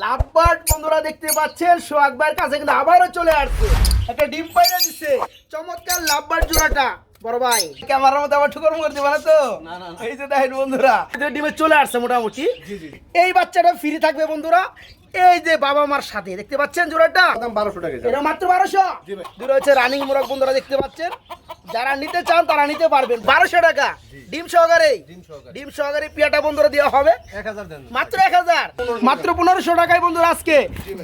Lovebird বন্ধুরা দেখতে পাচ্ছেন সোহাগ ভাইয়ের কাছে কিন্তু আবারও চলে আসছে। একটা ডিম পাইরে দিচ্ছে চমৎকার লাভবার্ড জোড়াটা। বড় ভাই ক্যামেরার মধ্যে আবার ঠুকর মুখর দিবা না তো। এই যে দেখেন বন্ধুরা ডিমে চলে আসছে মোটামুটি। এই বাচ্চাটা ফ্রি থাকবে বন্ধুরা। এই যে বাবা মার সাথে দেখতে পাচ্ছেন জোড়াটা? দাম বারোশো টাকা এটা। মাত্র বারোশো। দূরে হচ্ছে রানিং মোরগ বন্ধুরা দেখতে পাচ্ছেন? যারা নিতে চান তারা নিতে পারবেন। বারোশো টাকা। ডিম সহকারে? ডিম সহকারে। পিয়াটা বন্ধুরা দেওয়া হবে। মাত্র এক হাজার। মাত্র পনেরোশো টাকায় বন্ধুরা আজকে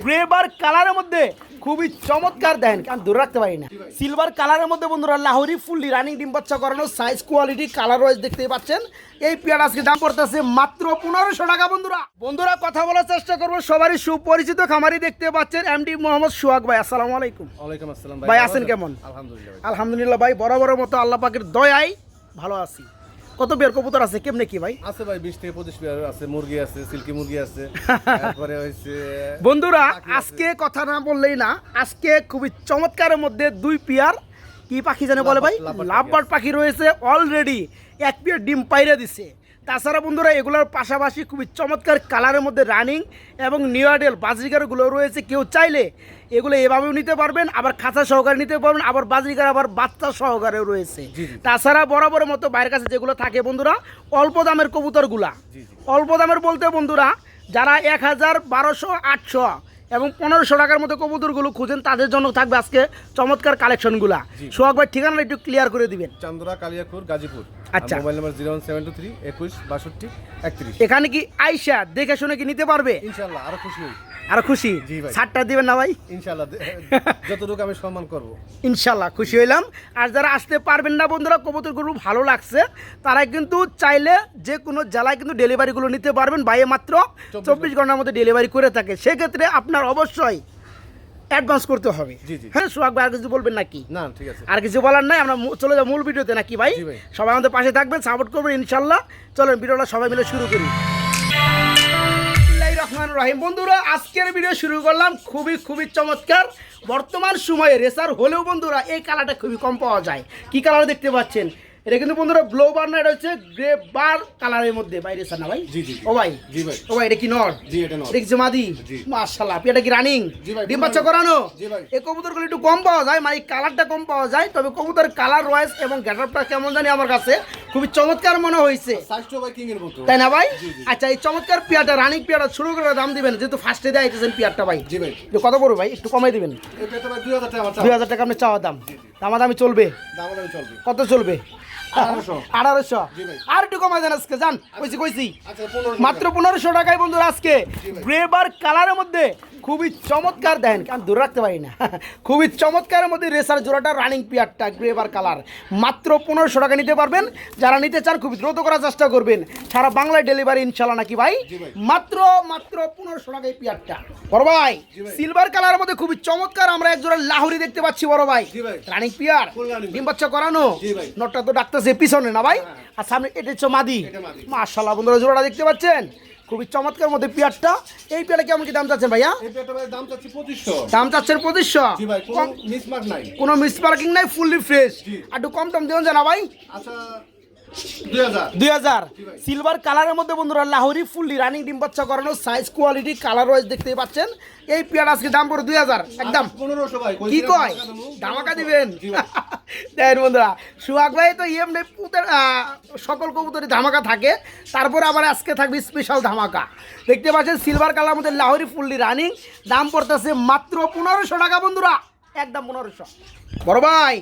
গ্রেবার কালারের মধ্যে খুবই চমৎকার দেন। কারণ দূরে রাখতে পারি না। সিলভার কালারের মধ্যে বন্ধুরা লাহোরি ফুললি রানিং ডিম বাচ্চা করানো সাইজ কোয়ালিটি কালার ওয়াইজ দেখতে পাচ্ছেন। এই পেয়ার আজকে দাম পড়তেছে মাত্র পনেরোশো টাকা বন্ধুরা। বন্ধুরা কথা বলার চেষ্টা করব সবারই সুপরিচিত খামারি দেখতে পাচ্ছেন এমডি মোহাম্মদ সোহাগ ভাই আসসালামু আলাইকুম। ওয়ালাইকুম আসসালাম ভাই, আছেন কেমন? আলহামদুলিল্লাহ ভাই। আলহামদুলিল্লাহ ভাই বরাবর মতো আল্লাহ পাকের দয়াই ভালো আছি। কত বের কবুতর আছে কেমনে কি ভাই? আছে ভাই বিশ থেকে পঁচিশ পেয়ার আছে মুরগি আছে সিল্কি মুরগি আছে তারপরে হয়েছে বন্ধুরা আজকে কথা না বললেই না আজকে খুবই চমৎকারের মধ্যে দুই পিয়ার কি পাখি জানে বলে ভাই? লাভবার্ড পাখি রয়েছে অলরেডি এক পিয়ার ডিম পাইরে দিছে। তাছাড়া বন্ধুরা এগুলোর পাশাপাশি খুবই চমৎকার কালারের মধ্যে রানিং এবং নিউডেল বাজরিকারগুলো রয়েছে। কেউ চাইলে এগুলো এভাবেও নিতে পারবেন আবার খাঁচা সহকারে নিতে পারবেন আবার বাজরিকার আবার বাচ্চা সহকারেও রয়েছে। তাছাড়া বরাবরের মতো বাইরের কাছে যেগুলো থাকে বন্ধুরা অল্প দামের কবুতরগুলা। অল্প দামের বলতে বন্ধুরা যারা এক হাজার বারোশো আটশো এবং পনেরোশো টাকার মতো কবুতরগুলো খুঁজেন তাদের জন্য থাকবে আজকে চমৎকার কালেকশনগুলা সোহাগ ভাই ঠিকানা একটু ক্লিয়ার করে দিবেন। চান্দুরা কালিয়াকুর গাজীপুর। আচ্ছা। Mobile number zero one seven two three একুশ বাষট্টি একত্রিশ। এখানে কি আইসা দেখে শুনে কি নিতে পারবে? ইনশাল্লাহ আরও খুশি হই। আর খুশি? ছাড়টা দিবেন না ভাই? ইনশাল্লাহ যতটুকু আমি সম্মান করব। ইনশাল্লাহ খুশি হইলাম। আর যারা আসতে পারবেন না বন্ধুরা কবুতরগুলো ভালো লাগছে তারা কিন্তু চাইলে যে কোনো জেলায় কিন্তু ডেলিভারিগুলো নিতে পারবেন। বাইরে মাত্র চব্বিশ ঘণ্টার মধ্যে ডেলিভারি করে থাকে। সেক্ষেত্রে আপনার অবশ্যই অ্যাডভান্স করতে হবে। হ্যাঁ সোহাগ ভাই আর কিছু বলবেন নাকি? না ঠিক আছে। আর কিছু বলার নাই আমরা চলে যাব মূল ভিডিওতে নাকি ভাই? সবাই আমাদের পাশে থাকবেন সাপোর্ট করবেন ইনশাল্লাহ। চলেন ভিডিওটা সবাই মিলে শুরু করি। রহমানির রহিম। বন্ধুরা আজকের ভিডিও শুরু করলাম খুবই খুবই চমৎকার। বর্তমান সময়ে রেসার হলেও বন্ধুরা এই কালারটা খুবই কম পাওয়া যায়। কি কালার দেখতে পাচ্ছেন? এটা কিন্তু বন্ধুরা ব্লো বার না এটা হচ্ছে গ্রে বার কালারের মধ্যে ভাই রেসার না ভাই। জি, জি। ও ভাই জি ভাই। ও ভাই এটা কি নর? জি এটা নয় দেখছি মাদি। মাশাআল্লাহ এটা কি রানিং জি ভাই, ডিম বাচ্চা করানো? জি ভাই। এই কবুতরগুলো একটু কম পাওয়া যায় মানে কালারটা কম পাওয়া যায় তবে কবুতর কালার ওয়াইজ এবং গ্যাটারটা কেমন জানি আমার কাছে খুবই চমৎকার মনে হয়েছে। সাইজটা ভাই কিং এর মতো? তাই না ভাই। আচ্ছা এই চমৎকার পিয়াটা রানিং পিয়াটা শুরু করে দাম দিবেন যেহেতু ফার্স্টে দেয় আইতেছেন পিয়ারটা ভাই। জি ভাই। কত পড়বে ভাই? একটু কমাই দিবেন। দুই হাজার টাকা আপনার চাওয়া। দাম। দামাদামি দাম দামি চলবে। কত চলবে? আঠারোশো। আর একটু কমাই দেন আজকে যান। কইছি কইছি। আচ্ছা মাত্র পনেরোশো টাকায় বন্ধুরা আজকে কালারের মধ্যে খুবই চমৎকার দেন দূরে রাখতে পারি না। খুবই চমৎকারের মধ্যে রেসার জোড়াটা রানিং পিয়ারটা গ্রেবার কালার। মাত্র পনেরোশো টাকা নিতে পারবেন। যারা নিতে চান খুবই দ্রুত করার চেষ্টা করবেন। সারা বাংলায় ডেলিভারি ইনশাল্লাহ নাকি ভাই? মাত্র মাত্র পনেরোশো টাকায় পিয়ারটা। বড় ভাই সিলভার কালারের মধ্যে খুবই চমৎকার আমরা এক জোড়া লাহুরি দেখতে পাচ্ছি বড় ভাই। রানিং পিয়ার Full ডিম বাচ্চা করানো। নটটা তো ডাকতেছে পিছনে না ভাই? হ্যাঁ। আর সামনে এটা হচ্ছে মাদি। মার্শাল্লাহ। বন্ধুরা জোড়াটা দেখতে পাচ্ছেন? খুবই চমৎকার মধ্যে পিয়ারটা। এই পিয়ারটা কেমন কি দাম চাচ্ছেন ভাইয়া? দাম চাচ্ছেন পঁচিশশো? কোনো মিস পার্কিং নাই। Fully fresh. আর একটু কম টম দেবেন জানা ভাই? আচ্ছা দুই হাজার। সিলভার কালারের মধ্যে বন্ধুরা লাহোরি ফুললি রানিং ডিম বাচ্চা করানো সাইজ কোয়ালিটি কালার ওয়াইজ দেখতেই পাচ্ছেন। এই পেয়ার আজকে দাম পড়ে দুই হাজার একদম। কি কয়? ধামাকা দিবেন। দেখেন বন্ধুরা সুহাগ ভাই তো এমনি পুতের সকল কবুতরই ধামাকা থাকে। তারপরে আবার আজকে থাকবে স্পেশাল ধামাকা। দেখতে পাচ্ছেন সিলভার কালার মধ্যে লাহোরি ফুললি রানিং দাম পড়তেছে মাত্র পনেরোশো টাকা বন্ধুরা। একদম পনেরোশো। বড় ভাই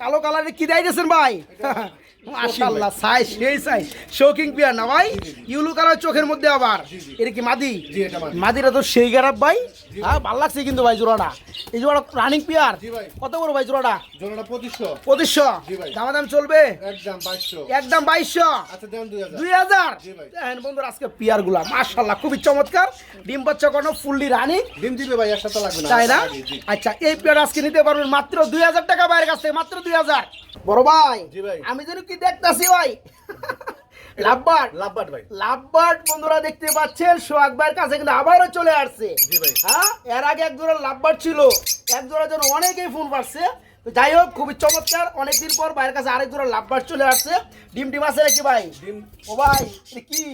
কালো কালারে কি দেয় গেছেন ভাই? মাশাআল্লাহ সাইজ সেই সাইজ শৌকিং পিয়ার না ভাই? ইউলু কালার চোখের মধ্যে আবার। এটা কি মাদি? জি, এটা মাদি। মাদিরা তো সেই গেরাপ ভাই। হ্যাঁ ভালো লাগছে কিন্তু ভাই জোড়াটা। এই জোড়া রানিং পিয়ার কত বড় ভাই জোড়াটা? জোড়াটা পঁচিশশো। পঁচিশশো? জি ভাই। চলবে? একদম বাইশশো। একদম বাইশশো? দুই হাজার। দুই হাজার? জি ভাই। দেখেন বন্ধুরা আজকে পিয়ারগুলা মার্শাল্লাহ খুবই চমৎকার। ডিম বাচ্চা কোনো ফুললি রানিং ডিম দিবে ভাই একসাথে লাগবে তাই না। আচ্ছা এই পেয়ার আজকে নিতে পারবেন মাত্র দুই হাজার টাকা বাইরের কাছ থেকে মাত্র দুই হাজার। বড় ভাই ভাই। আমি যেন কি দেখতাছি ভাই? লাভবার লাভবাট ভাই। লাভবার্ড বন্ধুরা দেখতে পাচ্ছেন সোহাগ ভাইয়ের কাছে কিন্তু আবারও চলে আসছে। জি ভাই। হ্যাঁ? এর আগে এক জোড়া লাভবার্ড ছিল এক জোড়ার জন্য অনেকেই ফোন পাচ্ছে তো যাই হোক খুবই চমৎকার অনেকদিন পর ভাইয়ের কাছে আরেক জোড়া লাভবার্ড চলে আসছে। ডিম ডিম আছে নাকি ভাই? ডিম ও ভাই কি?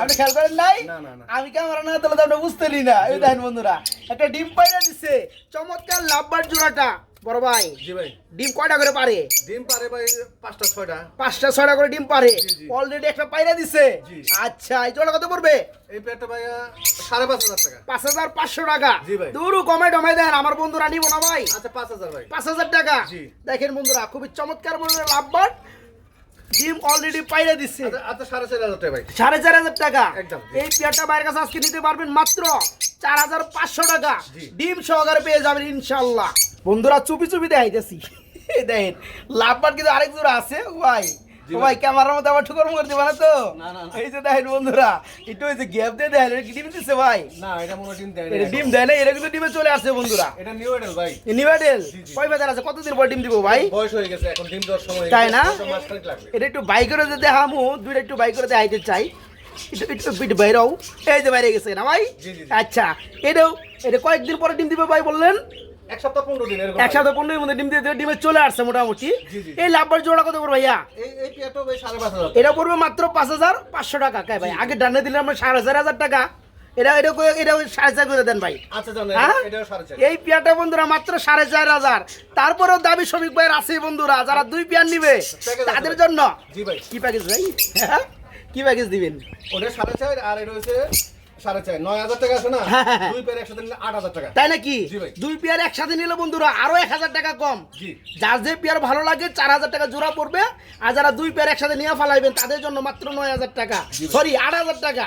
আপনি খেয়াল করেন নাই? না, না, না। আমি ক্যামেরা না তাহলে তো আপনি বুঝতেনই না। এই দেখেন বন্ধুরা একটা ডিম পাইরা দিছে। চমৎকার লাভবার জোড়াটা। বড় ভাই জি ভাই। ডিম কয়টা করে পারে? ডিম পারে ভাই পাঁচটা ছয়টা। পাঁচটা ছয়টা করে ডিম পারে। অলরেডি একটা পাইরা দিছে। আচ্ছা এই জোড়া কত পড়বে? এই পেটটা ভাই সাড়ে পাঁচ হাজার টাকা। পাঁচ হাজার পাঁচশো টাকা। জি ভাই। দূর দেন আমার বন্ধুরা নিব না ভাই। আচ্ছা পাঁচ হাজার ভাই। পাঁচ হাজার টাকা। দেখেন বন্ধুরা খুবই চমৎকার বন্ধুরা লাভবার ডিম অলরেডি পাইরা দিচ্ছে আচ্ছা সাড়ে চার হাজার টাকা ভাই। সাড়ে চার হাজার টাকা। একদম। এই পেয়ারটা বাইরের কাছে আজকে নিতে পারবেন মাত্র চার হাজার পাঁচশো টাকা। ডিম সহকারে পেয়ে যাবেন ইনশাল্লাহ। বন্ধুরা চুপি চুপি দেখাইতেছি। দেখেন লাভবার কিন্তু আরেক জোড়া আছে ভাই ভাই। ক্যামেরার মধ্যে আবার ঠুকর তো? না, না। এই যে দেখেন বন্ধুরা একটু ওই যে গ্যাপ দিয়ে কি ডিম দিচ্ছে ভাই? না এটা মনে ডিম দেয় এটা না ডিম দেয় না এটা কিন্তু ডিমে চলে আসছে বন্ধুরা। এটা নিউ এডেল ভাই। জি। কয় বাজার আছে? কতদিন পর ডিম দিব ভাই? বয়স হয়ে গেছে এখন ডিম দেওয়ার সময় তাই না? তো এটা একটু বাই করে যদি দেখামু দুইটা একটু বাই করে দেখাইতে চাই। একটু একটু বিট বাইরেও এই যে বাইরে গেছে না ভাই। আচ্ছা এটাও এটা কয়েকদিন পরে ডিম দিবে ভাই বললেন? এক সপ্তাহ পনেরো দিন এক সপ্তাহ পনেরোর মধ্যে ডিম দিয়ে ডিমে চলে আসছে মোটামুটি। জি, জি। এই লাভবার জোড়া কত করব ভাইয়া? এই এই পেয়ারটা ভাই সাড়ে পাঁচ হাজার। এটা পড়বে মাত্র পাঁচ হাজার পাঁচশো টাকা কে ভাই? আগে ডানে দিলে আমরা সাড়ে চার হাজার টাকা। এটা এটা এটা সাড়ে চার করে দেন ভাই। আচ্ছা হ্যাঁ? এই পেয়ারটা বন্ধুরা মাত্র সাড়ে চার হাজার। তারপরেও দাবি শ্রমিক ভাইয়ের আছে বন্ধুরা যারা দুই পেয়ার নিবে তাদের জন্য। কি প্যাকেজ ভাই? কি প্যাকেজ দিবেন? ওটা সাড়ে চার আর এটা হচ্ছে হ্যাঁ, হ্যাঁ, হ্যাঁ। দুই পেয়ার একসাথে নিলে আট হাজার টাকা। তাই নাকি? দুই পেয়ার একসাথে নিলে বন্ধুরা আরও এক হাজার টাকা কম। যার যে পেয়ার ভালো লাগে চার হাজার টাকা জোড়া পড়বে। আর যারা দুই পেয়ার একসাথে নিয়ে ফালাইবেন তাদের জন্য মাত্র নয় হাজার টাকা। সরি আট হাজার টাকা।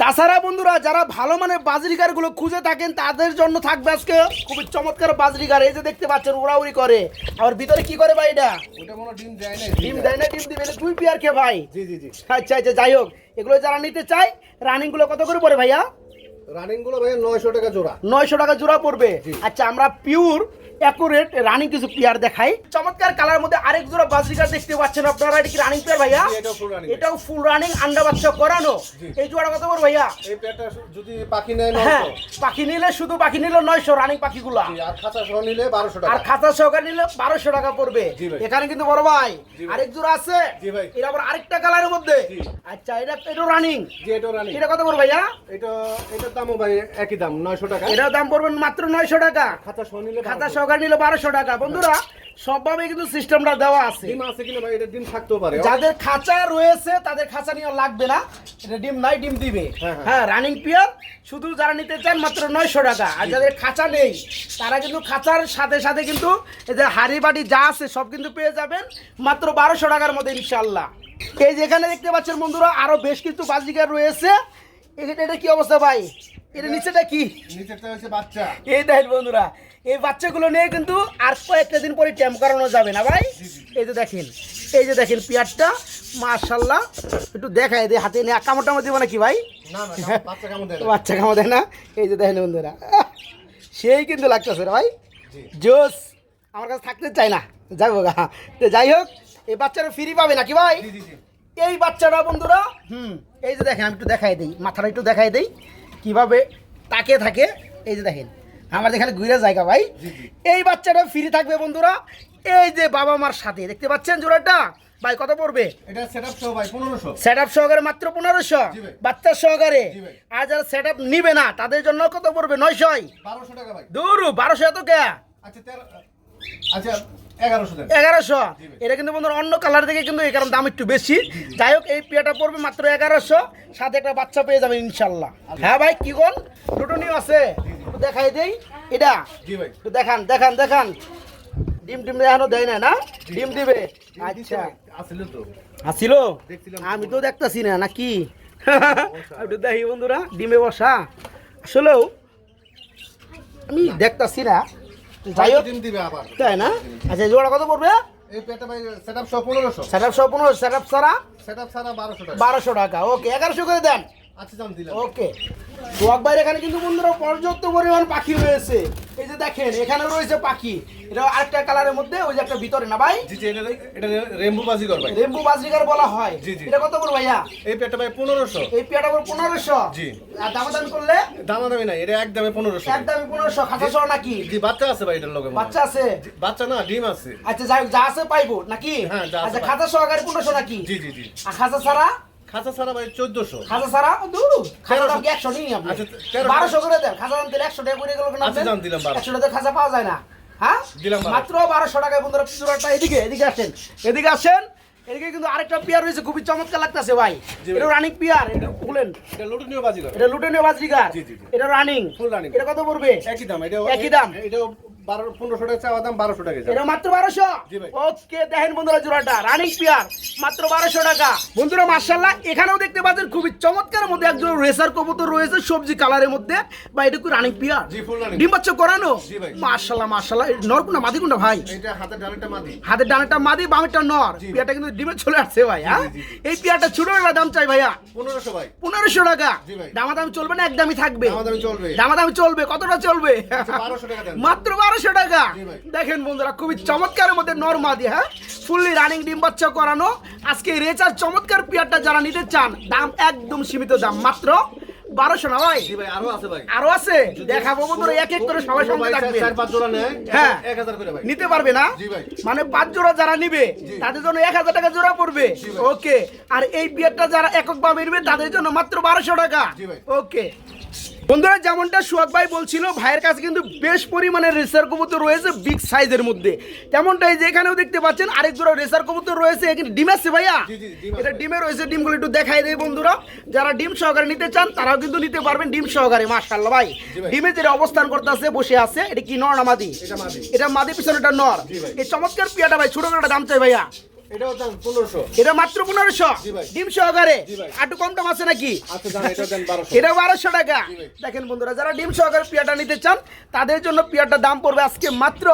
তাছাড়া বন্ধুরা যারা ভালো মানের বাজরিকারগুলো খুঁজে থাকেন তাদের জন্য থাকবে আজকে খুবই চমৎকার বাজরিকার। এই যে দেখতে পাচ্ছেন উড়াউড়ি করে। আর ভিতরে কি করে ভাই এটা? মনে ডিম দেয় না ডিম দেয় না ডিম দিবে দুই পেয়ার কে ভাই? আচ্ছা আচ্ছা যাই হোক। এগুলো যারা নিতে চায় রানিংগুলো কত করে পড়ে ভাইয়া? রানিংগুলো ভাইয়া নয়শো টাকা জোড়া। নয়শো টাকা জোড়া পড়বে। আচ্ছা আমরা পিওর অ্যাকুরেট রানিং কিছু পেয়ার দেখাই। চমৎকার কালার মধ্যে আরেক জোড়া বাজরিকার দেখতে পাচ্ছেন আপনারা এটা কি রানিং পেয়ার ভাইয়া? এটাও ফুল রানিং আন্ডা বাচ্চা করানো। এই জোড়া কত করে ভাইয়া? এই পেয়ারটা যদি পাখি নেয় হ্যাঁ পাখি নিলে শুধু পাখি নিলে নয়শো রানিং পাখিগুলা। আর খাঁচা সহ নিলে বারোশো আর টাকা খাতা সহকারে নিলে বারোশো টাকা পড়বে। এখানে কিন্তু বড় ভাই আরেক জোড়া আছে। জি ভাই। এটা আবার আরেকটা কালারের মধ্যে। আচ্ছা এটা এটা রানিং জি এটাও রানিং এটা কত পড়বে ভাইয়া? এটা এটার দামও ভাই একই দাম নয়শো টাকা। এটার দাম পড়বে মাত্র নয়শো টাকা। খাতা সহ নিলে খাতা 1200 সহকারে নিলে বারোশো টাকা। বন্ধুরা সবভাবে কিন্তু সিস্টেমটা দেওয়া আছে। ডিম আছে কিনা ভাই? এটা ডিম থাকতেও পারে। যাদের খাঁচা রয়েছে তাদের খাঁচা নিয়ে লাগবে না। এটা ডিম নাই ডিম দিবে। হ্যাঁ, হ্যাঁ। হ্যাঁ রানিং পিয়ার শুধু যারা নিতে চান মাত্র নয়শো টাকা। আর যাদের খাঁচা নেই তারা কিন্তু খাঁচার সাথে সাথে কিন্তু এই যে হাড়ি বাড়ি যা আছে সব কিন্তু পেয়ে যাবেন মাত্র বারোশো টাকার মধ্যে ইনশাল্লাহ এই যেখানে দেখতে পাচ্ছেন বন্ধুরা আরও বেশ কিছু বাজিকার রয়েছে। এটা কি অবস্থা ভাই? এটা নিচেটা কি? নিচেরটা হচ্ছে বাচ্চা। এই দেখেন বন্ধুরা এই বাচ্চাগুলো নিয়ে কিন্তু আর কয়েকটা দিন পরে ট্যাম্প করানো যাবে না ভাই? এই যে দেখেন এই যে দেখেন পেঁয়াজটা মার্শাল্লাহ একটু দেখায় দে হাতে নিয়ে কামড় টামড় দিব নাকি ভাই? বাচ্চা দেয় কামড় দেয় না? এই যে দেখেন বন্ধুরা সেই কিন্তু লাগতেছে রে ভাই। জোস আমার কাছে থাকতে চাই না। যাব গা তো যাই হোক এই বাচ্চারা ফ্রি পাবে নাকি ভাই? এই বাচ্চাটা বন্ধুরা হুম। এই যে দেখেন আমি একটু দেখাই দিই মাথাটা একটু দেখাই দিই। কীভাবে তাকে থাকে এই যে দেখেন আমার এখানে ঘুরে জায়গা ভাই। এই বাচ্চাটা ফ্রি থাকবে বন্ধুরা। এই যে বাবা মার সাথে দেখতে পাচ্ছেন জোড়াটা? ভাই কত পড়বে? এটা সেট আপ সহ ভাই পনেরোশো। সেট আপ সহকারে মাত্র পনেরোশো। জি ভাই। বাচ্চা সহকারে। আর যারা সেট আপ নিবে না তাদের জন্য কত পড়বে? নয়শয়। বারোশো টাকা ভাই। দূর বারোশো এত কে আচ্ছা আচ্ছা এগারোশো এটা কিন্তু বন্ধুরা অন্য কালার থেকে কিন্তু এই কারণ দাম একটু বেশি। যাই হোক এই পেয়াটা পড়বে মাত্র এগারোশো। সাথে একটা বাচ্চা পেয়ে যাবেন ইনশাল্লাহ। হ্যাঁ ভাই কি কোন দুটো নিউ আছে। দেখাই দেই। এটা? দেখান দেখান দেখান। ডিম টিম এখনও দেয় না? না ডিম দিবে? আচ্ছা। আসিল আমি তো দেখতাছি না নাকি একটু দেখি বন্ধুরা ডিমে বসা। আসলেও আমি দেখতাছি না। যাই হোক দিবে আবার। তাই না? আচ্ছা জোড়া কত পড়বে? এই পেটা সেট আপ সহ পনেরোশো। সেট আপ সেট সারা সেট আপ সারা বারোশো টাকা। বারোশো টাকা ওকে এগারোশো করে দেন। ওকে। সোহাগ ভাইয়ের এখানে কিন্তু বন্ধুরা পর্যাপ্ত পরিমাণ পাখি রয়েছে। এই যে দেখেন এখানে রয়েছে পাখি। এটা আরেকটা কালারের মধ্যে ওই যে একটা ভিতরে না ভাই? জি জি এটা এটা রেম্বু বাজি ভাই। রেম্বু বাজরিকার বলা হয়। জি, জি। এটা কত করে ভাইয়া? এই পেটা ভাই পনেরোশো। এই পেয়াটা করে পনেরোশো? জি। আর দামাদামি করলে? দামা দামি নাই এটা একদমে পনেরোশো। একদমই পনেরোশো খাতা সহ নাকি? জি বাচ্চা আছে ভাই এটার লগে বাচ্চা আছে? বাচ্চা না ডিম আছে। আচ্ছা যা আছে পাইবো নাকি? হ্যাঁ, আচ্ছা খাতা সহকারে পনেরোশো নাকি? জি জি জি। আর খাতা ছাড়া? খাঁচা ছাড়া ভাই চোদ্দশো। খাজা সারা দূর। খাজা দাম কি একশো নিই আপনি। আচ্ছা। বারোশো করে দেন। খাজা দাম দিলে একশো টাকা করে গেল আচ্ছা, দাম দিলাম। একশো টাকা খাজা পাওয়া যায় না। হ্যাঁ? দিলাম মাত্র বারোশো টাকায় বন্ধুরা পিছুরাটা এদিকে এদিকে আসেন। এদিকে আসেন। এদিকে কিন্তু আরেকটা পিয়ার রয়েছে খুবই চমৎকার লাগতেছে ভাই। এটা রানিং পিয়ার। এটা খুলেন। এটা লুটনীয় বাজি করে এটা লুটেনীয় জি। এটা রানিং Full running। এটা কত পড়বে? একই দাম। এটা একই দাম। এটাও বারো পনেরোশো টাকা চাওয়া দাম বারোশো টাকা এটা মাত্র বারোশো? ওকে দেখেন বন্ধুরা জোড়াটা রানিং পিয়ার মাত্র বারোশো টাকা। বন্ধুরা মার্শাল্লাহ এখানেও দেখতে পাচ্ছেন খুবই চমৎকার মধ্যে একজন রেসার কবুতর রয়েছে সবজি কালারের মধ্যে। বা এটা কি রানিং পিয়ার জি ফুল রানিং ডিম বাচ্চা করানো? মার্শাল্লাহ মার্শাল্লাহ নরকুনা মাদি কোনটা ভাই হাতের ডানাটা মাদি। হাতের ডানাটা মাদি বামেরটা নর। পিয়াটা কিন্তু ডিমে চলে আসছে ভাই হ্যাঁ? এই পিয়াটা ছোট দাম চাই ভাইয়া। পনেরোশো ভাই। পনেরোশো টাকা। জি ভাই। দামাদামি চলবে না একদমই থাকবে। দামাদামি চলবে। দামাদামি চলবে কতটা চলবে? দেন। মাত্র বারোশো টাকা। দেখেন বন্ধুরা খুবই চমৎকারের মধ্যে নরমাদি হ্যাঁ? ফুললি রানিং ডিম বাচ্চা করানো। আজকে রেচার চমৎকার পিয়ারটা যারা নিতে চান দাম একদম সীমিত দাম মাত্র বারোশো না ভাই? আরও আছে ভাই। আরও আছে? দেখাবো বন্ধুরা এক এক করে সবাই সঙ্গে থাকবে হ্যাঁ। নিতে পারবে না? জি ভাই। মানে পাঁচ জোড়া যারা নিবে তাদের জন্য এক হাজার টাকা জোড়া পড়বে। ওকে আর এই বিয়ারটা যারা একক ভাবে নিবে তাদের জন্য মাত্র বারোশো টাকা। জি ভাই। ওকে বন্ধুরা যেমনটা সুয়াক ভাই বলছিল ভাইয়ের কাছে কিন্তু বেশ পরিমাণে রেসার কবুতর রয়েছে বিগ সাইজের মধ্যে। তেমনটাই যে এখানেও দেখতে পাচ্ছেন আরেক জোড়া রেসার কবুতর রয়েছে এখানে ডিম আছে ভাইয়া? এটা। ডিমে রয়েছে ডিমগুলো একটু দেখাই দেয় বন্ধুরা যারা ডিম সহকারে নিতে চান তারাও কিন্তু নিতে পারবেন ডিম সহকারে মাশাআল্লাহ ভাই। ডিমে যেটা অবস্থান করতেছে বসে আছে এটা কি নর না মাদি? এটা মাদি। পিছনে এটা নর। এই চমৎকার পিয়াটা ভাই ছোট করে দাম চাই ভাইয়া। এটা মাত্র পনেরোশো। ডিম সহকারে? কম দাম আছে নাকি? আচ্ছা এটা বারোশো। টাকা। দেখেন বন্ধুরা যারা ডিম সহকারে পিয়াটা নিতে চান তাদের জন্য পিয়াটার দাম পড়বে আজকে মাত্র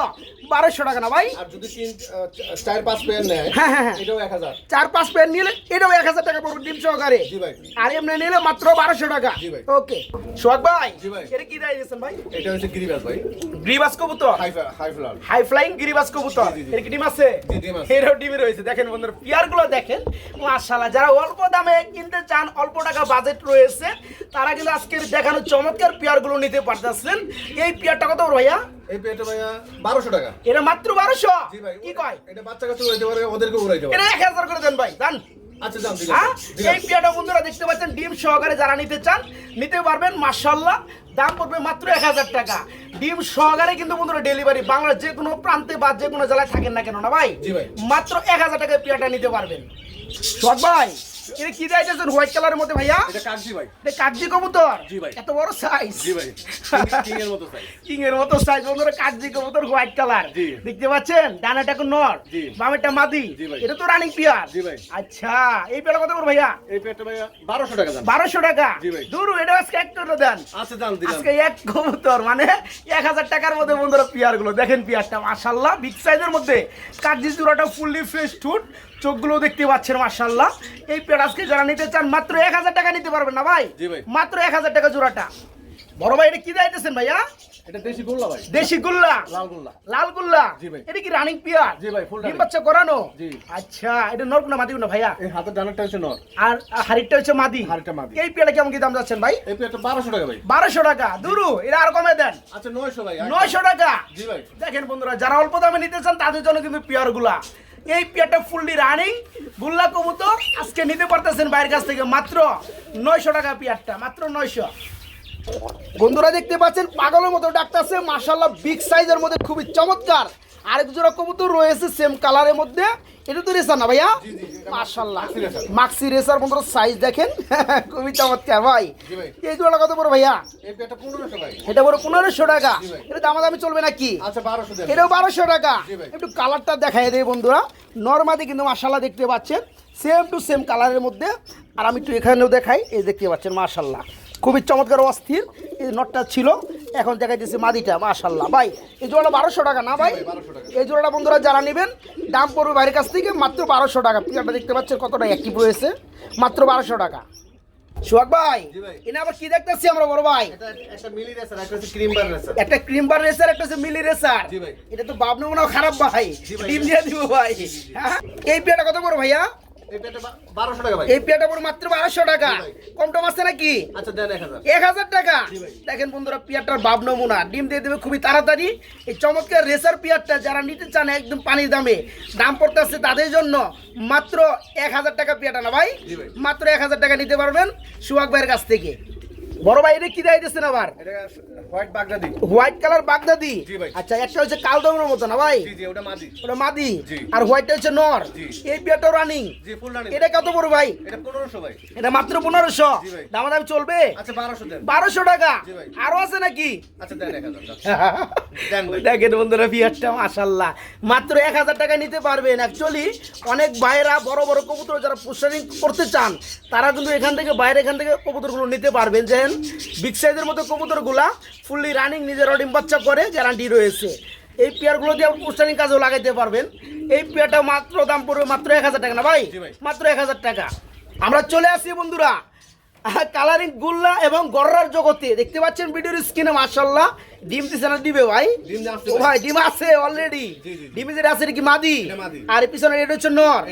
বারোশো টাকা না ভাই? আর যদি তিন চার পাঁচ পেয়ার নেয় হ্যাঁ হ্যাঁ হ্যাঁ। এটাও এক হাজার। চার পাঁচ পেয়ার নিলে এটাও এক হাজার টাকা পড়বে ডিম সহকারে। জি ভাই। আর এমনি নিলে মাত্র বারোশো টাকা। জি ভাই। ওকে। সোহাগ ভাই জি ভাই। এটা কি দেয় দিয়েছেন ভাই? এটা হচ্ছে গিরিবাস ভাই। গ্রিবাস কবুতর? হাই হাই ফ্লার হাই ফ্লাইং গিরিবাস কবুতর। জি, জি, জি। এর কি ডিম আছে? ডিম আছে। এরও ডিমে রয়েছে। দেখেন বন্ধুরা পিয়ারগুলো দেখেন। মাশাআল্লাহ যারা অল্প দামে কিনতে চান অল্প টাকা বাজেট রয়েছে তারা কিন্তু আজকের দেখানো চমৎকার পিয়ারগুলো নিতে পারতেছেন। এই পিয়ারটা কত ভাইয়া? এই পেয়ারটা ভাইয়া বারোশো টাকা। এটা মাত্র বারোশো? জি ভাই কি কয়? এটা বাচ্চা কাছে উড়াইতে পারে ওদেরকে উড়াইতে পারে। এটা এক হাজার করে দেন ভাই জান আচ্ছা দাম হ্যাঁ? এই পিয়াটা বন্ধুরা দেখতে পাচ্ছেন ডিম সহকারে যারা নিতে চান নিতে পারবেন দাম পড়বে মাত্র এক হাজার টাকা। ডিম সহকারে কিন্তু বন্ধুরা ডেলিভারি বাংলার যে কোনো প্রান্তে বা যে কোনো জেলায় থাকেন না কেন না ভাই। মাত্র এক হাজার টাকায় পিয়াটা নিতে পারবেন। সৎ ভাই? এটা কি হোয়াইট কালারের মধ্যে ভাইয়া? এটা কাটছি ভাই। এটা কাগজি কবুতর? জি ভাই। এত বড় সাইজ জি ভাই। কিং এর মতো সাইজ কিং এর মতো সাইজ বন্ধুরা কাগজি কবুতর হোয়াইট কালার দেখতে পাচ্ছেন? ডানাটা কোন নর। বামেরটা মাদি। এটা তো রানিং পিয়ার জি ভাই। আচ্ছা এই পেয়ারা কত করে ভাইয়া? এই পেয়ারটা ভাইয়া বারোশো টাকা দাম। বারোশো টাকা। জি ভাই। দূর এটা আজকে এক করে দেন। আচ্ছা দাম দিলাম। আজকে এক কবুতর মানে এক হাজার টাকার মধ্যে বন্ধুরা পিয়ারগুলো দেখেন পিয়ারটা মাসাল্লাহ বিগ সাইজের মধ্যে। কাগজি চূড়াটা ফুললি ফ্রেশ টুট চোখগুলো দেখতে পাচ্ছেন মাসাল্লাহ এই পেয়ার আজকে যারা নিতে চান মাত্র এক হাজার টাকা নিতে পারবেন না ভাই? মাত্র এক হাজার টাকা জোড়াটা। বড় ভাই এটা কি দাইতেছেন ভাইয়া? এটা দেশি গোল্লা ভাই। দেশি গুল্লা? লাল গোল্লা। লাল গুল্লা? জি ভাই। এটা কি রানিং পিয়ার জি ভাই, full ডিম বাচ্চা করানো? জি। আচ্ছা এটা নরকুনা মাদি না ভাইয়া? এই হাতের ডানারটা হচ্ছে নর। আর আর হাড়িটা হচ্ছে মাদি? হাড়িটা মাদি। এই পেয়ারটা কেমন কি দাম যাচ্ছেন ভাই? এই পেয়ারটা বারোশো টাকা ভাই। বারোশো টাকা। দুরু এটা আর কমে দেন। আচ্ছা ভাই নয়শো টাকা। জি ভাই। দেখেন বন্ধুরা যারা অল্প দামে নিতে চান তাদের জন্য কিন্তু পিয়ারগুলা। এই পেয়ারটা ফুললি রানিং, গুল্লা কবুতর আজকে নিতে পারতেছেন বাইরের কাছ থেকে মাত্র নয়শো টাকা পিয়ারটা, মাত্র নয়শো। বন্ধুরা দেখতে পাচ্ছেন, পাগলের মতো ডাক্তারছে মার্শাল্লাহ বিগ সাইজের মধ্যে খুবই চমৎকার। আরেক জোড়া কবুতর রয়েছে সেম কালারের মধ্যে। এটা তো রেসার না ভাইয়া? মাশাল্লাহ মাক্সি রেসার। বন্ধুরা সাইজ দেখেন। খুবই চমৎকার ভাই। এই জোড়া কত বড় ভাইয়া? এটা বড় পনেরোশো টাকা। এটা দামাদামি চলবে নাকি? আচ্ছা এটাও বারোশো টাকা। একটু কালারটা দেখাই দেয় বন্ধুরা। নর্মাদি কিন্তু মাসাল্লাহ দেখতে পাচ্ছেন। সেম টু সেম কালারের মধ্যে। আর আমি একটু এখানেও দেখাই। এই দেখতে পাচ্ছেন মাশাল্লাহ খুবই চমৎকার অস্থির। এই নটটা ছিল এখন দেখা যাচ্ছে মাদিটা মাশাল্লাহ ভাই এই জোড়াটা বারোশো টাকা না ভাই? জি ভাই, 1200 টাকা। এই জোড়াটা বন্ধুরা যারা নেবেন দাম পড়বে বাইরের কাছ থেকে মাত্র বারোশো টাকা। পিয়ারটা দেখতে পাচ্ছেন কতটা অ্যাক্টিভ রয়েছে মাত্র বারোশো টাকা। সোহাগ ভাই এনে আবার কি দেখতেছি আমরা বড় ভাই? একটা রেসার একটা হচ্ছে ক্রিম বার রেসার একটা মিলি রেসার এটা তো বাপ নমুনাও খারাপ ভাই। ভাই। ডিম দিয়ে দিব ভাই। হ্যাঁ? এই পেয়ারটা কত বড় ভাইয়া? এই পেয়াটা মাত্র বারোশো টাকা। ভাই। কম টম আছে নাকি? আচ্ছা এক হাজার। টাকা। দেখেন বন্ধুরা পিয়ারটার বাপ নমুনা। ডিম দিয়ে দেবে খুবই তাড়াতাড়ি। এই চমৎকার রেসার পিয়ারটা যারা নিতে চান একদম পানির দামে দাম পড়তেছে তাদের জন্য মাত্র এক হাজার টাকা পিয়াটা না ভাই? ভাই। মাত্র এক হাজার টাকা নিতে পারবেন সুহাগ ভাইয়ের কাছ থেকে। বড় ভাই এটা কি দেয় দিচ্ছেন আবার হোয়াইট বাগদাদি হোয়াইট কালার বাগদাদি আচ্ছা একটা হচ্ছে কালদমের মতো না ভাই? ওটা মাদি। ওটা মাদি? আর হোয়াইটটা হচ্ছে নর। এই পিয়ারটাও রানিং? এটা কত বড় ভাই? এটা পনেরোশো ভাই। এটা মাত্র পনেরোশো? জি ভাই। দামাদামি চলবে? আচ্ছা বারোশো বারোশো টাকা? আরও আছে নাকি? আচ্ছা এক হাজার দেখেন বন্ধুরা বিয়ারটা মাসাল্লাহ মাত্র এক হাজার টাকা নিতে পারবেন। অ্যাকচুয়ালি অনেক ভাইয়েরা বড় বড় কবুতর যারা পোস্টারিং করতে চান তারা কিন্তু এখান থেকে বাইরে এখান থেকে কবুতরগুলো নিতে পারবেন। যেন বিগ সাইজের মতো কবুতরগুলা ফুললি রানিং নিজের ডিম বাচ্চা করে গ্যারান্টি রয়েছে। এই পেয়ারগুলো দিয়ে আপনি পোস্টারিং কাজেও লাগাইতে পারবেন। এই পেয়ারটা মাত্র দাম পড়বে মাত্র এক হাজার টাকা না ভাই? মাত্র এক হাজার টাকা। আমরা চলে আসি বন্ধুরা। কালারিং গুল্লা এবং গররার জগতে। দেখতে পাচ্ছেন ভিডিওর স্ক্রিনে মাশাল্লাহ ডিম দিছে না দিবে ভাই? ও ভাই। ডিম আছে অলরেডি। ডিম যেটা আছে কি মাদি? আর পিছনে এটা হচ্ছে নর।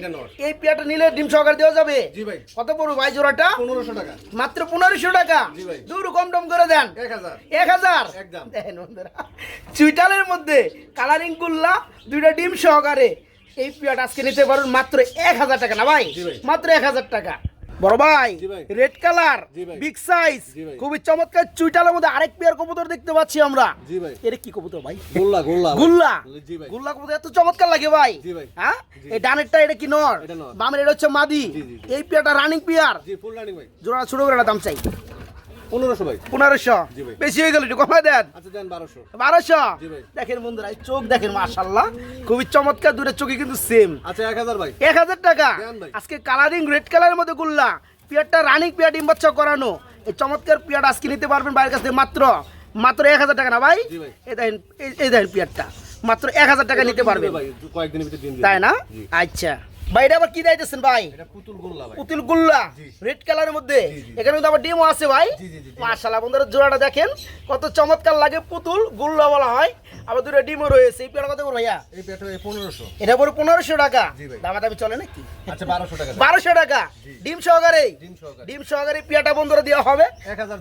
এই পেয়ারটা নিলে ডিম সহকারে দেওয়া যাবে? কত পড়বে ভাই জোড়াটা? পনেরোশো টাকা। মাত্র পনেরোশো টাকা। দূর কম টম করে দেন। এক হাজার। এক হাজার? একদম। দেখেন বন্ধুরা। চুইটালের মধ্যে কালারিং গুল্লা দুইটা ডিম সহকারে এই পেয়ারটা আজকে নিতে পারুন মাত্র এক হাজার টাকা না ভাই? ভাই। মাত্র এক হাজার টাকা। বড় ভাই রেড কালার বিগ সাইজ খুবই চমৎকার চুইটালের মধ্যে আরেক পেয়ার কবুতর দেখতে পাচ্ছি আমরা। এটা কি কবুতর ভাই? গোল্লা গোল্লা গুল্লা। গুল্লা কবুতর এত চমৎকার লাগে ভাই। হ্যাঁ? এই ডানেরটা এটা কি নর? বামের এটা হচ্ছে মাদি। এই পেয়ারটা রানিং পেয়ার জোড়া ছোট করে দাম চাই। পনেরোশো ভাই। পনেরোশো? বেশি হয়ে গেল একটু কমায় দেন। আচ্ছা বারোশো। বারোশো? দেখেন বন্ধুরা চোখ দেখেন মাশাল্লাহ খুবই চমৎকার দুটো চোখই কিন্তু সেম আচ্ছা এক হাজার ভাই। এক হাজার টাকা? আজকে কালারিং রেড কালারের মধ্যে গুল্লা। পিয়ারটা রানিং পিয়ার ডিম বাচ্চা করানো। এই চমৎকার পিয়ার আজকে নিতে পারবেন বাইরের কাছ থেকে মাত্র। মাত্র এক হাজার টাকা না ভাই? এই দেখেন এই- দেখেন পিয়ারটা। মাত্র এক হাজার টাকা নিতে দিন তাই না? আচ্ছা। ভাই এটা আবার কি দিতেছেন ভাই? পুতুল গোল্লা রেড কালারের মধ্যে। এখানে কিন্তু আবার ডিমও আছে ভাই। মাশাআল্লাহ বন্ধুরা জোড়াটা দেখেন। কত চমৎকার লাগে পুতুল গুল্লা বলা হয়। আবার দুটো ডিমও রয়েছে। এই পেয়ার কত করে ভাইয়া? এই এটা পরে টাকা। জি ভাই। দামাদামি চলে নাকি? আচ্ছা বারোশো টাকা ডিম সহকারে? ডিম সহকারে। ডিম সহকারে পিয়াটা বন্ধুরা দেওয়া হবে।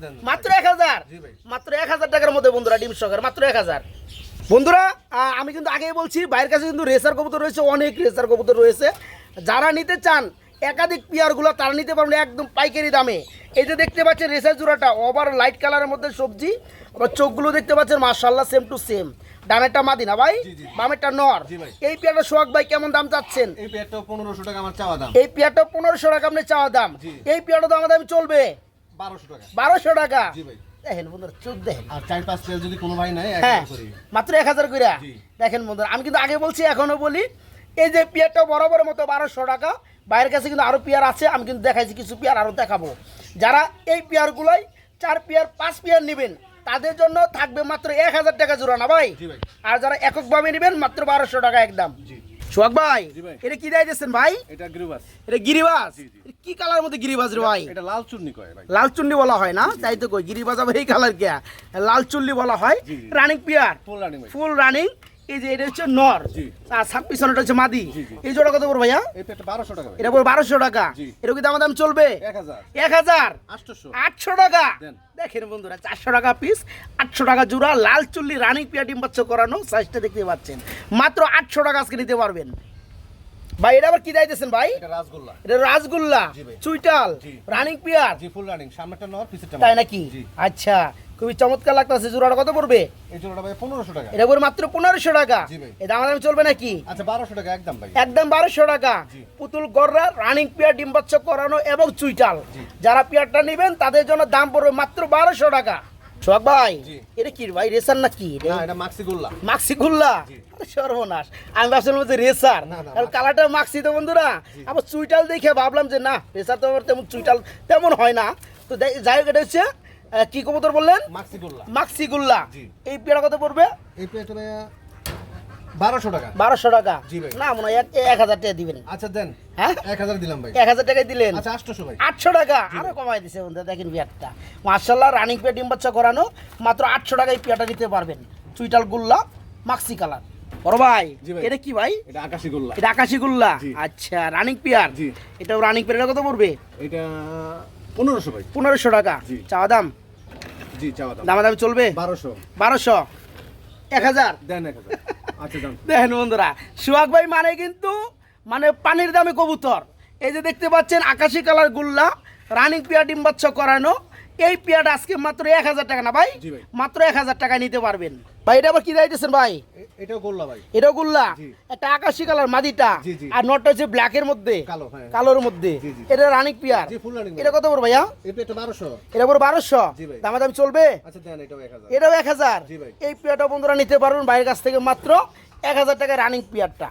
দেন। মাত্র এক হাজার? জি ভাই। মাত্র এক হাজার টাকার মধ্যে বন্ধুরা ডিম সহকারে। মাত্র এক হাজার। বন্ধুরা আহ, আমি কিন্তু আগেই বলছি বাইরের কাছে কিন্তু রেসার কবুতর রয়েছে অনেক রেসার কবুতর রয়েছে। যারা নিতে চান একাধিক পিয়ারগুলো তারা নিতে পারবেন একদম পাইকারি দামে। এই যে দেখতে পাচ্ছেন রেসার জোড়াটা ওভার লাইট কালারের মধ্যে সবজি আবার চোখগুলো দেখতে পাচ্ছেন মার্শাল্লাহ সেম টু সেম ডানেরটা মাদিনা ভাই। বামেরটা নর। এই পেয়ারটা সোহাগ ভাই কেমন দাম চাচ্ছেন? এই পেটটাও পনেরোশো টাকা আমার চাওয়া দাম। এই পেয়ারটা পনেরোশো টাকা আপনি চাওয়া দাম। এই পেয়ারটা দাম দাম চলবে? বারোশো টাকা। বারোশো টাকা? দেখেন বন্ধুরা চোখ দেখেন। আর চার পাঁচ যদি কোনো ভাই নেয় হ্যাঁ মাত্র এক হাজার করে দেখেন বন্ধুরা আমি কিন্তু আগে বলছি এখনও বলি এই যে পেয়ারটা বরাবর মতো বারোশো টাকা। বাইরের কাছে কিন্তু আরও পেয়ার আছে আমি কিন্তু দেখাইছি কিছু পেয়ার আরও দেখাবো। যারা এই পেয়ারগুলোই চার পেয়ার পাঁচ পেয়ার নেবেন তাদের জন্য থাকবে মাত্র এক হাজার টাকা জোড়া না ভাই? আর যারা এককভাবে নেবেন মাত্র বারোশো টাকা একদম। সোহাগ ভাই এটা কি ভাই? এটা গ্রিবাস। এটা। এটা কি কালার মধ্যে গিরিবাজ রে ভাই? এটা লাল চূর্ণি কয় ভাই? লাল চুন্ডি বলা হয় না? তাই তো কই গিরিবাজ আবার এই কালার কে? লাল চুল্লি বলা হয়। Running pair. ফুল রানি ফুল রানিং এই যে এটা হচ্ছে নর। আর সাত পিছনেটা হচ্ছে মাদি। এই জোড়া কত পড়বে ভাইয়া? বারোশো টাকা এটা পড়বে বারোশো টাকা। এটা কি দাম দাম চলবে? এক হাজার। আটশো টাকা। দেখেন বন্ধুরা চারশো টাকা পিস আটশো টাকা জোড়া লাল চুল্লি রানিং পিয়া ডিম বাচ্চা করানো সাইজটা দেখতে পাচ্ছেন। মাত্র আটশো টাকা আজকে নিতে পারবেন। ভাই এটা আবার কি দিতেছেন ভাই? এটা রাসগোল্লা। এটা রাসগোল্লা চুইটাল রানিং পিয়ার। জি ফুল রানিং সামনেটা নর পিছেরটা তাই নাকি? আচ্ছা। খুবই চমৎকার লাগতেছে জোড়াটা কত পড়বে? এই জোড়াটা ভাই পনেরোশো টাকা। এটা পড়বে মাত্র পনেরোশো টাকা। এই দাম দাম চলবে নাকি? আচ্ছা বারোশো টাকা একদম ভাই। একদম বারোশো টাকা। পুতুল গররা রানিং পিয়ার ডিম বাচ্চা করানো এবং চুইটাল। যারা পিয়ারটা নেবেন তাদের জন্য দাম পড়বে মাত্র বারোশো টাকা। সোহাগ ভাই এটা কি ভাই রেসার নাকি? না এটা মাক্সি গোল্লা মাক্সি। আরে সর্বনাশ। আমি ভাবছিলাম যে রেসার না, না, কারণ কালারটা মাক্সি তো বন্ধুরা। আবার চুইটাল দেখে ভাবলাম যে না রেসার তো তেমন চুইটাল তেমন হয় না। তো যাই হোক এটা হচ্ছে কি কবুতর বললেন? মাক্সি গোল্লা মাক্সি গুল্লা জি। এই পেয়ারা কত পড়বে? এই ভাই বারোশো টাকা। বারোশো টাকা। না মনে হয় এক- হাজার টাকা দিবেন। আচ্ছা দেন। হ্যাঁ? এক হাজার দিলাম ভাই। এক হাজার টাকায় দিলেন। আচ্ছা আটশোশো ভাই। আটশো টাকা? আরও কমাই দিছে বন্ধু দেখেন পেয়ারটা। মার্শাল্লাহ রানিং পেয়ার ডিম বাচ্চা করানো মাত্র আটশো টাকায় পেয়ারটা দিতে পারবেন। চুইটাল গুল্লা মাক্সি কালার বড় ভাই। এটা কি ভাই? এটা আকাশি গোল্লা। এটা আকাশি গুল্লা? আচ্ছা রানিং পেয়ার। এটাও রানিং পিয়ার এটা কত পড়বে? এটা পনেরোশো ভাই। পনেরোশো টাকা। জি। চাওয়া দাম? জি চাওয়া দাম। দামা দামি চলবে? বারোশো। বারোশো? এক হাজার? দেন এক হাজার। আচ্ছা দাম দেখেন বন্ধুরা সুহাগ ভাই মানে কিন্তু মানে পানির দামে কবুতর। এই যে দেখতে পাচ্ছেন আকাশি কালার গুল্লা রানিং পিয়া ডিম্বাচ্ছ করানো এই পিয়াটা আজকে মাত্র এক হাজার টাকা না ভাই? মাত্র এক হাজার টাকা নিতে পারবেন। ভাই এটা আবার কি দাইতেছেন ভাই? এটাও গোল্লা ভাই। এটাও গুল্লা। একটা আকাশি কালার মাদিটা। আর নটটা হচ্ছে ব্ল্যাকের মধ্যে। কালো, হ্যাঁ। কালোর মধ্যে। এটা রানিং পিয়ার এটা কত বড় ভাইয়া? এটা এটা বারোশো। দামা দামি চলবে? আচ্ছা এটাও এক হাজার। এই পিয়ারটা বন্ধুরা নিতে পারবেন বাইরের কাছ থেকে মাত্র এক হাজার টাকায় রানিং পিয়ারটা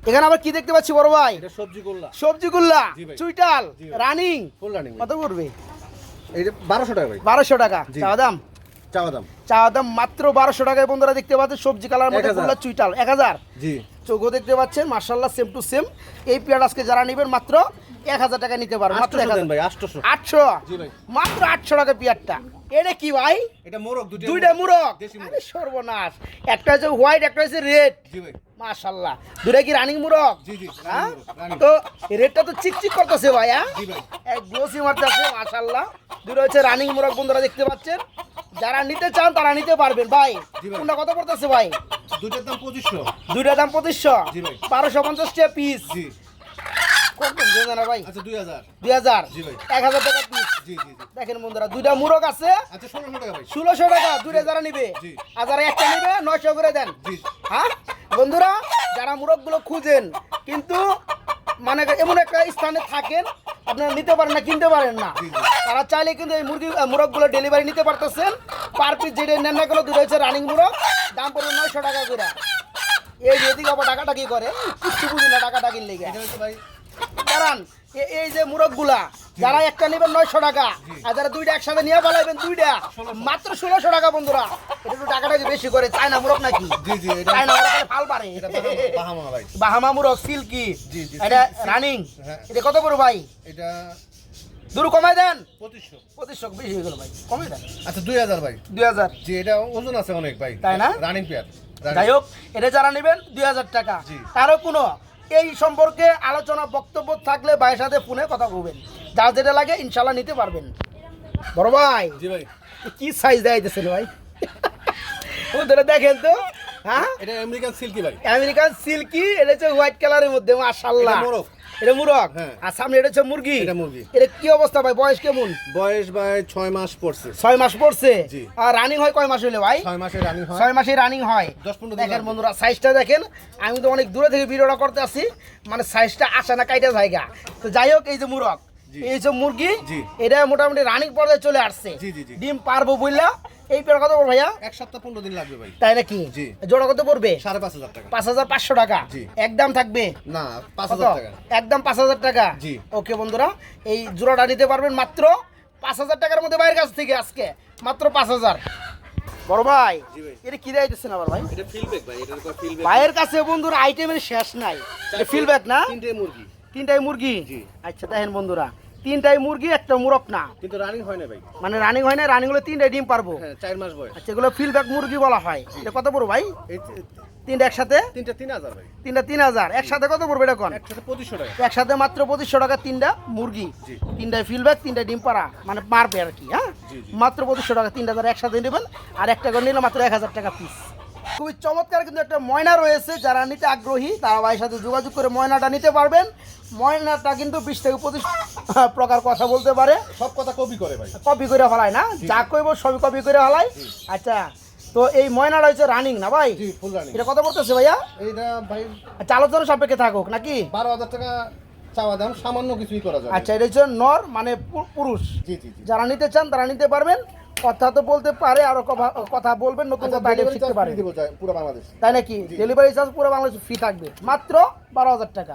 এখানে আবার কি দেখতে পাচ্ছি বড় ভাই? সবজি গোল্লা। সবজিগুল্লা জি ভাই। চুইটাল। রানিং ফুল রানিং কত করবে বারোশো টাকা ভাই। বারোশো টাকা। চাওয়া দাম? চাওয়া দাম। চাওয়া দাম মাত্র বারোশো টাকায় বন্ধুরা দেখতে পাচ্ছেন সবজি কালার মধ্যে 1000 চুইটাল এক হাজার। জি। চোখও দেখতে পাচ্ছেন মার্শাল্লাহ সেম টু সেম এই পেয়ার আজকে যারা নেবেন মাত্র এক হাজার টাকা নিতে পারবেন মাত্র এক হাজার। আটশো? মাত্র আটশো টাকা এটা কি ভাই? এটা মোরগ দুইটা মুরগ। সর্বনাশ। একটা হচ্ছে হোয়াইট একটা হচ্ছে রেড জি ভাই। মাশাল্লাহ দুটা কি রানিং মুরগ জি জি হ্যাঁ? তো রেটটা তো চিকচিক করতেছে ভাই হ্যাঁ? জি ভাই। এক গ্লোসি মারতেছে মাশাল্লাহ দুটো হচ্ছে রানিং মুরগ বন্ধুরা দেখতে পাচ্ছেন। যারা নিতে চান তারা নিতে পারবেন। ভাই। কোনটা কত পড়তেছে ভাই? দুইটার দাম পঁচিশশো। দুইটা দাম পঁচিশশো? জি ভাই। বারোশো পঞ্চাশ টাকা পিস আচ্ছা দেখেন বন্ধুরা দুইটা মুরগ আছে। আচ্ছা ষোলোশো টাকা দুইটা যারা নিবে। জি। আর যারা একটা নিবে নয়শো করে দেন। হ্যাঁ? বন্ধুরা যারা মুরগগুলো খুঁজেন কিন্তু মানে এমন একটা স্থানে থাকেন আপনারা নিতে পারেন না কিনতে পারেন না। তারা চাইলে কিন্তু এই মুরগি মুরগগুলো ডেলিভারি নিতে পারতেছেন। পার পিস যেটা নেন না দুটো হচ্ছে রানিং মুরগ দাম পড়বে নয়শো টাকা করে। এই যদি আবার টাকাটা কি করে? কিছু বুঝি না টাকাটা কিনলে এই যে মুরগগুলা যারা একটা নেবেন নয়শো টাকা আর যারা দুইটা একসাথে নিয়ে পালাইবেন দুইটা মাত্র ষোলোশো টাকা বন্ধুরা। একটু টাকাটা বেশি করে চায়না মুরগ নাকি? জি জি এটা চায়না মুরগ ফাল পারে। বাহামা- মুরগ সিল্কি। এটা। রানিং। হ্যাঁ। এটা কত বড় ভাই? এটা দূর কমাই দেন। পঁচিশশো। পঁচিশশো বেশি হয়ে গেল ভাই। কমাই দেন। আচ্ছা দুই হাজার ভাই। দুই হাজার। জি এটা ওজন আছে অনেক ভাই। তাই না? Running pair. যাই হোক এটা যারা নেবেন দুই হাজার টাকা। কারও কোনো এই সম্পর্কে আলোচনা বক্তব্য থাকলে ভাইয়ের সাথে ফোনে কথা বলবেন। যা যেটা লাগে ইনশাল্লাহ নিতে পারবেন। বড় ভাই জি ভাই। কি সাইজ দেখাইতেছেন ভাই? ওদের দেখেন তো হ্যাঁ? এটা আমেরিকান সিল্কি ভাই। আমেরিকান সিল্কি এটা হচ্ছে হোয়াইট কালারের মধ্যে মাশাল্লাহ এটা মুরগ? হ্যাঁ। আর সামনে এটা হচ্ছে মুরগি? এটা মুরগি। এটা কি অবস্থা ভাই? বয়স কেমন? বয়স ভাই ছয় মাস পড়ছে। ছয় মাস পড়ছে? আর রানিং হয় কয় মাস হইলে ভাই? ছয় মাসে রানিং হয়। ছয় মাসে রানিং হয়। দশ পনেরো দেখেন বন্ধুরা সাইজটা দেখেন। আমি তো অনেক দূরে থেকে ভিডিওটা করতে আসি মানে সাইজটা আসে না কাইটা জায়গা। তো যাই হোক এই যে মুরগ। এই যে মুরগি এটা মোটামুটি রানিং পর্যায়ে চলে আসছে। ডিম পারব বুঝলা এই পেয়ার কত পড়বে ভাইয়া? এক সপ্তাহ পনেরো দিন লাগবে ভাই। তাই নাকি? জোড়া কত পড়বে? সাড়ে পাঁচ হাজার টাকা। পাঁচ হাজার পাঁচশো টাকা। একদম থাকবে? না পাঁচ হাজার টাকা। একদম পাঁচ হাজার টাকা? জি। ওকে বন্ধুরা এই জোড়াটা নিতে পারবেন মাত্র পাঁচ হাজার টাকার মধ্যে বাইরের কাছ থেকে আজকে। মাত্র পাঁচ হাজার। বড় ভাই এটা কি দিতেছেন আবার ভাই? এটা ফিলব্যাক ভাই এটা ফিলব্যাক ভাইয়ের কাছে বন্ধুরা আইটেমের শেষ নাই। ফিলব্যাক না? তিনটে মুরগি। তিনটাই মুরগি? আচ্ছা দেখেন বন্ধুরা তিনটাই মুরগি একটা মুরগ না। কিন্তু রানিং হয় না ভাই। মানে রানিং হয় না রানিং হলে তিনটাই ডিম পারব। হ্যাঁ চার মাস বয়স। আচ্ছা এগুলো ফিলব্যাক মুরগি বলা হয়। এটা কত পড়ব ভাই? তিনটা একসাথে? তিনটা তিন হাজার ভাই। তিনটা তিন হাজার। একসাথে কত পড়বে এটা কোন? একসাথে পঁচিশশো টাকা। একসাথে মাত্র পঁচিশশো টাকা তিনটা মুরগি। জি। তিনটায় ফিলব্যাক তিনটা ডিম পাড়া। মানে মারবে আর কি হ্যাঁ। মাত্র পঁচিশশো টাকা তিনটা যারা একসাথে নেবেন। আর একটা করে নিলে মাত্র এক হাজার টাকা পিস খুবই চমৎকার কিন্তু একটা ময়না রয়েছে যারা নিতে আগ্রহী তারা ভাইয়ের সাথে যোগাযোগ করে ময়নাটা নিতে পারবেন। ময়নাটা কিন্তু বিশ থেকে পঁচিশ প্রকার কথা বলতে পারে। সব কথা কপি করে ভাই। কপি করে ফেলায় না? যা কইব সবই কপি করে ফেলায়। আচ্ছা তো এই ময়নাটা হচ্ছে রানিং না ভাই? জি ফুল রানিং এটা কত পড়তেছে ভাইয়া? এইটা ভাই আচ্ছা আলোচনা সাপেক্ষে থাকুক নাকি? বারো হাজার টাকা চাওয়া দাম সামান্য কিছুই করা যাবে। আচ্ছা এটা হচ্ছে নর মানে পুরুষ। যারা নিতে চান তারা নিতে পারবেন। কথা তো বলতে পারে আরও কথা- বলবেন নতুন আচ্ছা, কথা আইডিয়া শিখতে পারে পুরো বাংলাদেশ। তাই নাকি? ডেলিভারি চার্জ পুরো বাংলাদেশ ফ্রি থাকবে। মাত্র বারো হাজার টাকা।